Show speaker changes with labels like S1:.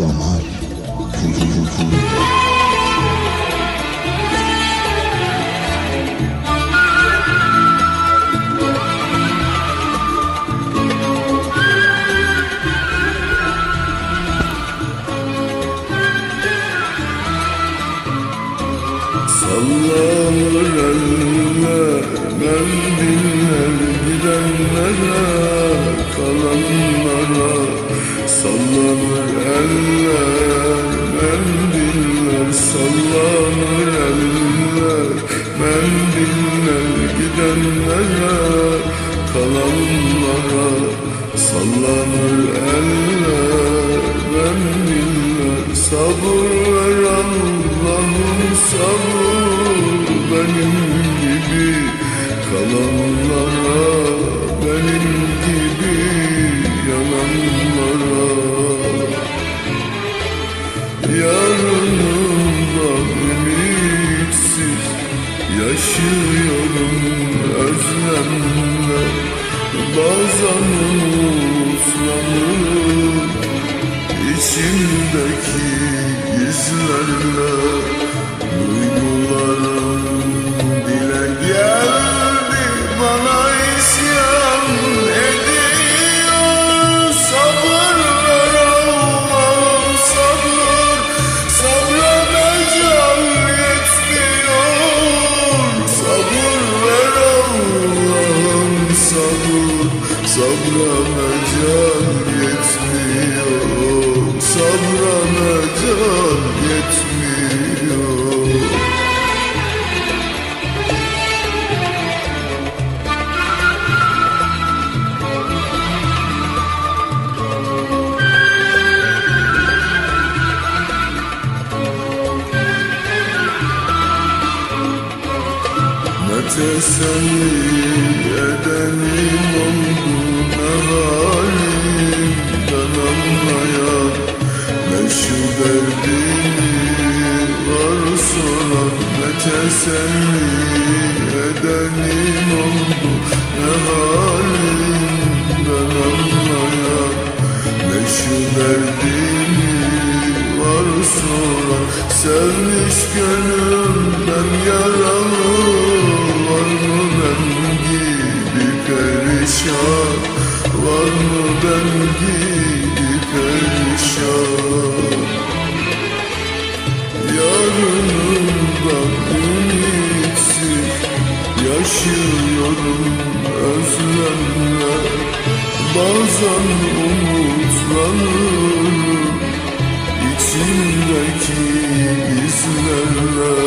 S1: damar
S2: Sallanır gidenlere Kalanlara Sallanır eller. Mendiller Sabır ver Allah'ım sabır. Benim gibi kalanlara yaşıyorum özlemle bazen umutlanırım içimdeki izlerle sabır sabra mecal yetmiyor. Sabra mecal yetmiyor. Ne teselli teselli edenim oldu ne halimden anlayan Ne şu derdimi var soran Sevmiş gönülden yaralı Var mı ben gibi perişan Var mı ben gibi perişan Yaşıyorum özlemle Bazen umutlanırım İçimdeki izlerle